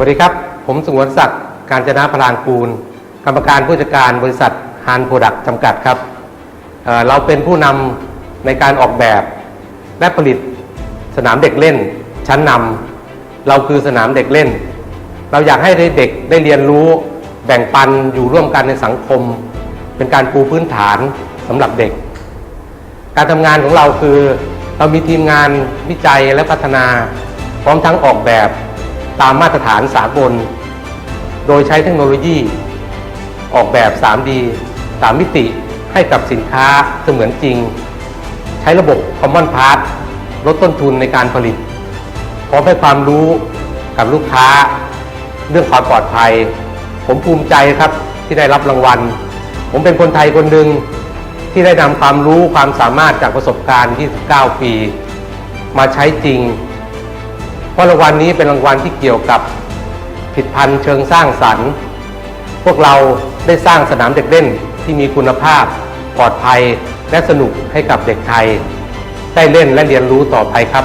วัสดีครับ ผมสงวนศักดิ์การจนะพลานกูล กรรมการผู้จัดการบริษัทฮานโปรดักต์จำกัดครับเเราเป็นผู้นำในการออกแบบ และผลิตสนามเด็กเล่น ชั้นนำเราคือสนามเด็กเล่น เราอยากให้เด็กได้เรียนรู้แบ่งปันอยู่ร่วมกันในสังคม เป็นการปูพื้นฐานสำหรับเด็ก การทำงานของเราคือ เรามีทีมงานวิจัยและพัฒนา พร้อมทั้งออกแบบ ตามมาตรฐานสากล โดยใช้เทคโนโลยี ออกแบบ 3D 3 มิติให้กับสินค้าเสมือนจริง ใช้ระบบ Common Part ลดต้นทุนในการผลิต พร้อมให้ความรู้กับลูกค้า เรื่องความปลอดภัย ผมภูมิใจครับที่ได้รับรางวัล ผมเป็นคนไทยคนหนึ่งที่ได้นำความรู้ความสามารถจากประสบการณ์ 29 ปี มาใช้จริง ราะรางวัลนี้เป็นรางวัลที่เกี่ยวกับผลิดพันธ์เชิงสร้างสรรค์ พวกเราได้สร้างสนามเด็กเล่นที่มีคุณภาพ ปลอดภัยและสนุกให้กับเด็กไทย ได้เล่นและเรียนรู้ต่อไปครับ